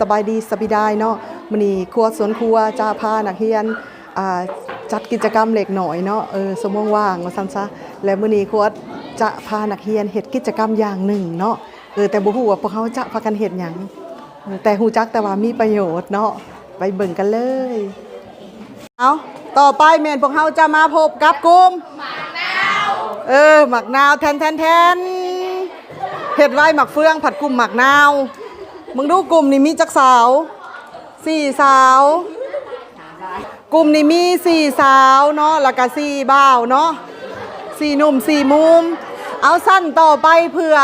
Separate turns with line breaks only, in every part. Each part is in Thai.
สบายดีสบิดายเนาะมื้อนี้ครัวสวนครัวจะพานักเรียนจัดกิจกรรมเล็กหน่อยเนาะเออสมองว่างว่าซั่นซะและมื้อนี้ครัวจะพานักเรียนเฮ็ดกิจกรรมอย่างหนึ่งเนาะเออแต่บ่ฮู้ว่าพวกเขาจะพากันเฮ็ดหยังแต่ฮู้จักแต่ว่ามีประโยชน์เนาะไปเบิ่งกันเลยเอาต่อไปแม่นพวกเขาจะมาพบกับกลุ่มหมักนาวเออหมักนาวแทนแทนแทนเห็ดไว้หมักเฟืองผัดกลุ่มหมักนาว มึงดูกลุ่มนี้มีจักสาวสี่สาว กลุ่มนี้มีสี่สาวเนาะแล้วก็สี่บ่าวเนาะสี่หนุ่มสี่มุม เอาสั้นต่อไปเพื่อ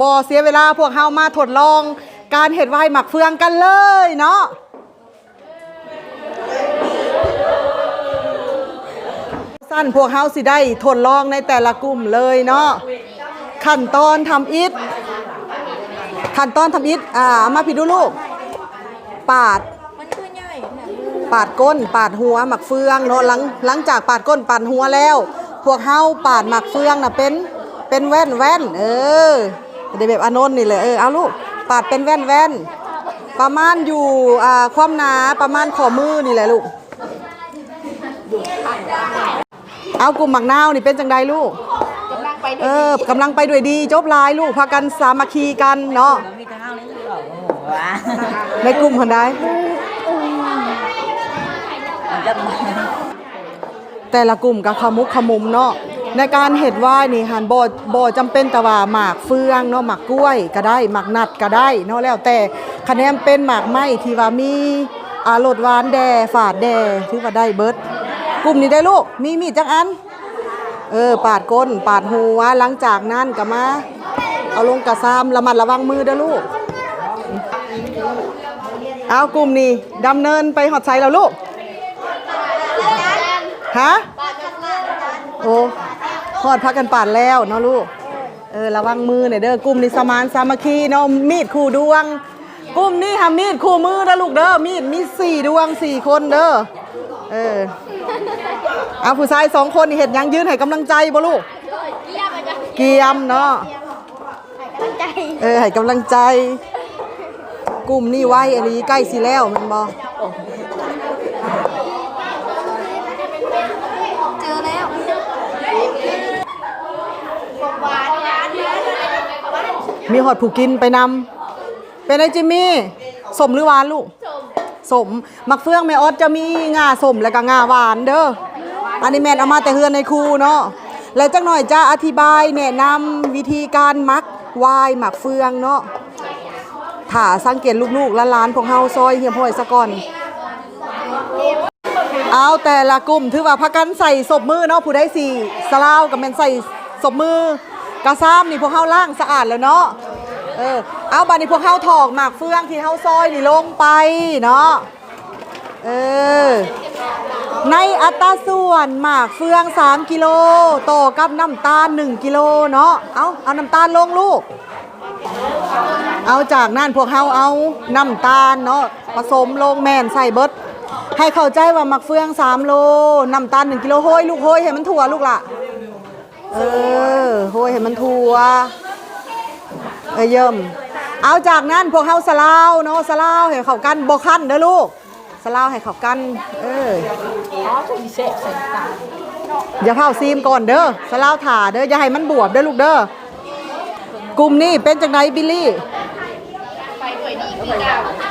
บอเสียเวลาพวกเฮามาทดลอง การเห็ดไวหมักเฟืองกันเลยเนาะสั้นพวกเฮาสิได้ทดลองในแต่ละกลุ่มเลยเนาะขั้นตอนทำอิฐ ขั้นตอนทำอิฐอ่าเอามาพี่ดูลูก ปาด
มันคือใหญ่เนี่ย
ปาดก้น ปาดหัวหมักเฟืองเนาะหลังหลังจากปาดก้นปาดหัวแล้ว พวกเฮาปาดหมักเฟืองน่ะเป็นเป็นแว่นแว่นเออเดี๋ยวแบบอานนท์นี่เลยเออเอาลูกปาดเป็นแว่นแว่นประมาณอยู่อ่าความหนาประมาณข้อมือนี่แหละลูกเอากลุ่มหมักนาวนี่เป็นจังใดลูก
กำลังไป
เออกำลังไปด้วยดีจบลายลูกพากันสามัคคีกันเนาะ
มีทางนี้หรือเปล่าโอ้โหว้า
ในกลุ่มคนใด
มันจะมา
แต่ละกลุ่มกับขมุกขมุมเนาะในการเห็ดว่ายนี่หันบ่บ่จำเป็นแต่ว่าหมากเฟืองเนาะหมากกล้วยก็ได้หมากนัดก็ได้เนาะแล้วแต่คะแนนเป็นหมากไม้ที่ว่ามีอารสหวานแดฝาดแดถือว่าได้เบิดกลุ่มนี้ได้ลูกมีมีดจักอัน เออ ปาดก้น ปาดหัวหลังจากนั้นก็มา เอาลงกระซามระมัดระวังมือเด้อลูก เอากลุ่มนี้ดำเนินไปหอดใสแล้วลูก ฮะ โอ้หอดพักกันปาดแล้วเนาะลูก เออระวังมือหน่อยเด้อกลุ่มนี้สมานสามัคคีเนาะมีดคู่ดวง กลุ่มนี้ทำมีดคู่มือเด้อลูกเด้อมีดมีสี่ดวงสี่คนเด้อ เออ เอาผู้ชายสองคนนี่เห็นยังยืนให้กำลังใจบ่ลูก เกียมเนาะเออให้กำลังใจ กลุ่มนี้ไว้อันนี้ใกล้สิแล้วแมันบ่
เจอแล้ว
มีหอดผูกินไปนำเป็นไอจิมมี่สมหรือหวานลูกสมมักเฟืองแม่ออสจะมีงาสมแล้วก็งาหวานเด้อ อันนี้แม่นเอามาแต่เฮือนในครูเนาะแล้วจักหน่อยจะอธิบายแนะนำวิธีการมักวายหมักเฟืองเนาะถ้าสังเกตลูกๆและหลานพวกเฮาซอยเฮียมพ่อยซะก่อน เอาแต่ละกลุ่มถือว่าพักกันใส่ศพมือเนาะผู้ได้สี่สลาวกับแมนใส่ศพมือกระซ้ำนี่พวกเฮาล่างสะอาดแล้วเนาะเออเอาบานี่พวกเฮาถอกหมากเฟืองที่เฮาซอยนี่ลงไปเนาะเออ ในอัตราส่วนหมากเฟือง 3 กิโลต่อกับน้ำตาล 1 กิโลเนาะ เอาเอาน้ำตาลลงลูก เอาจากนั้นพวกเฮาเอาน้ำตาลเนาะผสมลงแม่นใส่เบิดให้เข้าใจว่าหมักเฟือง 3 โลน้ำตาล 1 กิโลโห้ยลูกโห้ยให้มันถั่วลูกล่ะเออโห้ยให้มันถั่วเอเยิ่มเอาจากนั้นพวกเฮาสลาวเนาะสลาวให้เข้ากันบ่คั้นเด้อลูกสลาวให้เข้ากัน เออ
อ๋อสุดเสะใส่ตา
อย่าเผาซีมก่อนเด้อสลาวถาเด้ออย่าให้มันบวบเด้อลูกเด้อกลุ่มนี้เป็นจังไดบิลลี่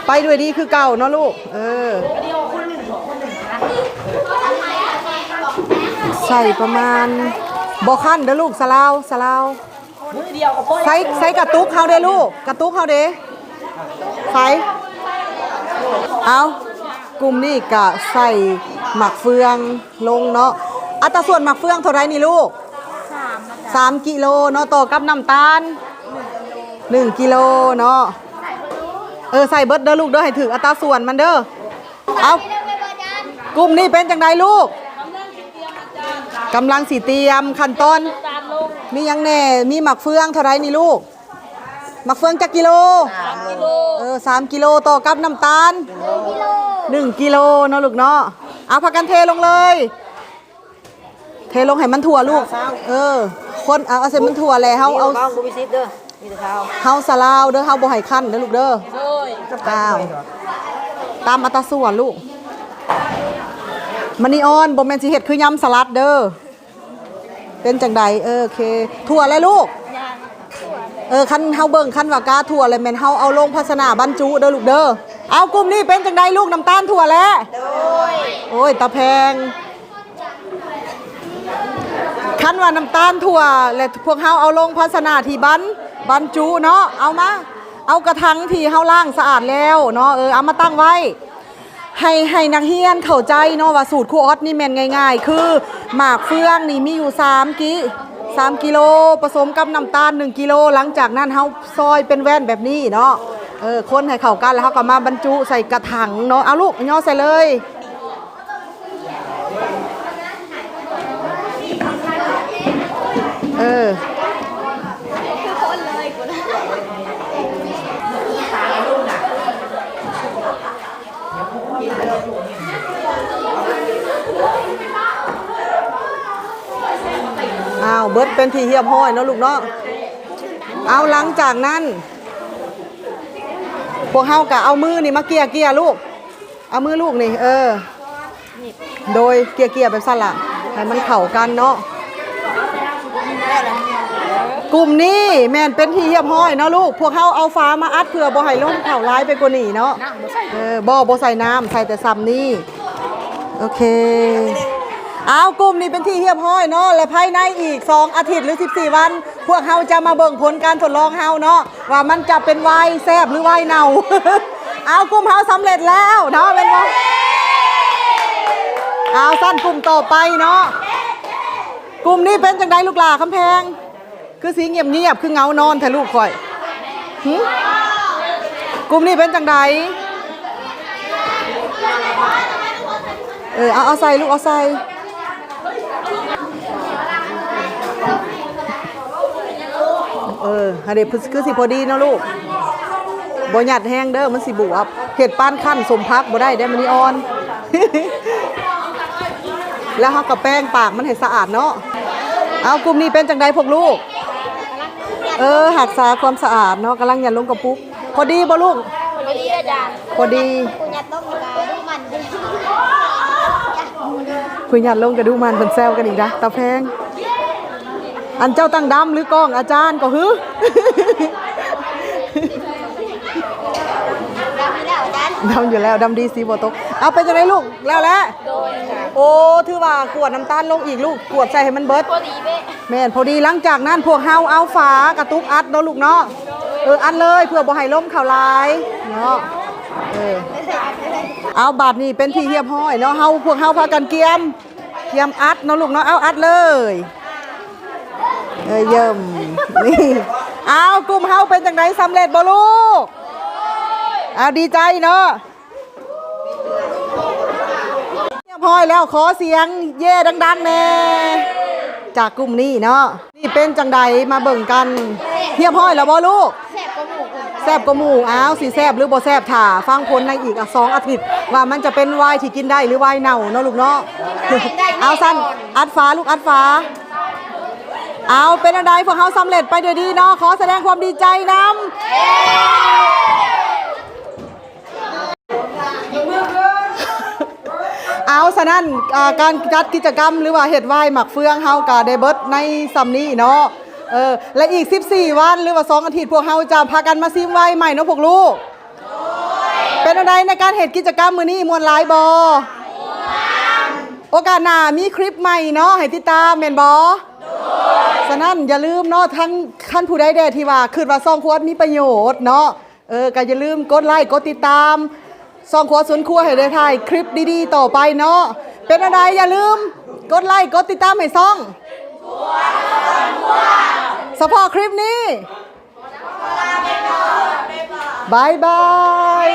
ไปด้วยดีคือเก่าเนาะลูก เออ ใส่ประมาณบอขั้นเด้อลูกสลาวสลาวใส่ใส่กระตุกเขาเด้อลูกกระตุกเขาเด้ใส่เอากลุ่มนี้กะใส่ หมักเฟืองลงเนาะอัตราส่วนหมักเฟืองเท่าไรนี่ลูก
สามนะ
สามกิโลเนาะต่อกับน้ำตาลหนึ่งกิโลเนาะเออใส่เบิดเด้อลูกเด้อให้ถึงอัตราส่วนมันเด้อเอากลุ่มนี้เป็นจังไดลูกกำลังสีเตรียมขั้นตอน
ตามลง
มีหยังแน่มีหมักเฟืองเท่าไรนี่ลูกหมักเฟืองจักกิโล
สามกิโล
เออสามกิโลต่อกับน้ำตาลหนึ่งกิโลเนาะลูกเนาะ เอาพักกันเทลงเลย เทลงให้มันถั่วลูก เออ คนเอาเอาเส้นมันถั่วแล้ว เอา
บ้างบุบิซิดเด้อมีแต่เท้า
เฮาสลาวเด้อเฮาบ่ให้คั้นเด้อลูกเด้อ
โดย
อ้าวตามอัตราส่วนลูกมันนี่ออนบ่แม่นสิเฮ็ดคือยำสลัดเด้อเป็นจังใดเออโอเค ถั่วอะไรลูกเออคันเฮาเบิ่งคันว่ากาถั่วเลยแม่นเฮาเอาลงภาชนะบรรจุเด้อลูกเด้อ เอากลุ่มนี้เป็นจังใดลูกน้ำตาลถั่วแล้วโอ้ยตาแพงคันว่าน้ำตาลถั่วและพวกเฮาเอาลงภาชนะที่บันบรรจุเนาะเอามาเอากระถังที่เฮาล้างสะอาดแล้วเนาะเออเอามาตั้งไว้ ให้ให้นักเรียนเข้าใจเนาะว่าสูตรครูออสนี่แม่นง่าย ๆ คือหมากเฟืองนี่มีอยู่3กิ3กิโลผสมกับน้ำตาล 1กิโลหลังจากนั้นเฮาซอยเป็นแว่นแบบนี้เนาะ เออคนให้เข้ากันแล้วเฮาก็มาบรรจุใส่กระถังเนาะเอาลูกย่อใส่เลยเอออ้าวเบิดเป็นทีเฮียบห้อยเนาะลูกเนาะเอาหลังจากนั้น พวกเฮากะเอามือนี่มาเกียเกียลูก เอามือลูกนี่ เออ โดยเกียเกียแบบสั้นละให้มันเข้ากันเนาะกลุ่มนี้แม่นเป็นที่เรียบร้อยเนาะลูก พวกเขาเอาฟ้ามาอัดเพื่อบ่ให้ล่มเข่าร้ายไปกว่านี้เนาะเออบ่บ่ใส่น้ำใส่แต่ซ้ำนี่โอเค เอากลุ่มนี้เป็นที่เรียบร้อยเนาะและภายในอีก 2 อาทิตย์หรือ 14 วัน พวกเขาจะมาเบิ่งผลการทดลองเฮาเนาะว่ามันจะเป็นวน์แซบหรือวน์เน่า เอากลุ่มเฮาสำเร็จแล้วเนาะเป็นว่าเอาสั้นกลุ่มต่อไปเนาะกลุ่มนี้เป็นจังไดลูกหลาคำแพง คือสีเงียบเงียบคือเงานอนแทลูกข่อยกลุ่มนี้เป็นจังไดเออเอาเอาใส่ลูกเอาใส่ เออฮะเด็คือสิพอดีเนาะลูกบ่หยัดแห้งเด้อมันสิบวบเห็ดปานขั้นสมพักบ่ได้ได้มันนี่อ่อน แล้วเฮากับแป้งปากมันให้สะอาดเนาะเอากลุ่มนี้เป็นจังใดพวกลูก เออหักษาความสะอาดเนาะกำลังยันลงกระปุก พอดีบ่ลูก
พอดีอาจารย์
พอดี
คุณยัดต้องกาดูมันดิ
คุยยันลงกระดูมันเป็นแซวกันอีกนะตาแพง อันเจ้าตั้งดำหรือกล้องอาจารย์ก็ฮึ
เราไม่ได้อาจารย์
ดำอยู่แล้วดำดีสีบ่ตกเอาไปจังไดลูกแล้วแหละ
โดยค่ะ
โอ้ถือว่ากวดน้ำตาลลงอีกลูกกวดใส่ให้มันเบิด
พอดีเป๊ะ
แม่นพอดีหลังจากนั้นพวกเฮาเอาฝากระตุกอัดเนาะลูกเนาะเอออัดเลยเพื่อบ่ให้ล้มเข่าลายเนาะเออเอาบาดนี้เป็นที่เรียบร้อยเนาะเฮาพวกเฮาพากันเกียมเกียมอัดเนาะลูกเนาะเอาอัดเลย เออเยี่ยมนี่เอากลุ่มเฮาเป็นจังไดสำเร็จบ่ลูกเอาดีใจเนาะเรียบร้อยแล้วขอเสียงเย่ดังๆแน่จากกลุ่มนี้เนาะนี่เป็นจังใดมาเบิ่งกันเฮียบห้อยแล้วบ่ลูก
แสบกว่าหมูคุณ
แซบกว่าหมู่อ้าวสิแซบหรือบ่แซบถ่าฟังผลในอีกอะสองอาทิตย์ว่ามันจะเป็นไวน์ที่กินได้หรือไวน์เน่าเนาะลูกเนาะเอาสั้นอัดฟ้าลูกอัดฟ้า เอาเป็นอะไรพวกเขาสำเร็จไปด้วยดีเนาะขอแสดงความดีใจนำเอาสนั่นการจัดกิจกรรมหรือว่าเห็ดไหว้หมักเฟืองเฮากาได้เบิดในซัมนี้เนาะเออและอีก 14 วันหรือว่า2อาทิตย์พวกเฮาจะพากันมาซิมไว้ใหม่เนาะพวกลูกเป็นอะไรในการเห็ดกิจกรรมมือนี้มวลหลายบอโอกาสหน้ามีคลิปใหม่เนาะให้ติดตามเมนบอ ฉะนั้นอย่าลืมเนาะทั้งขั้นผู้ใดแดที่ว่าคือว่าซองควดมีประโยชน์เนาะเออก็อย่าลืมกดไลค์กดติดตามซองควดสวนครัวให้ได้ถ่ายคลิปดีๆ ต่อไปเนาะเป็นอะไรอย่าลืมกดไลค์กดติดตามให้ซองสพอคลิปนี้บายบาย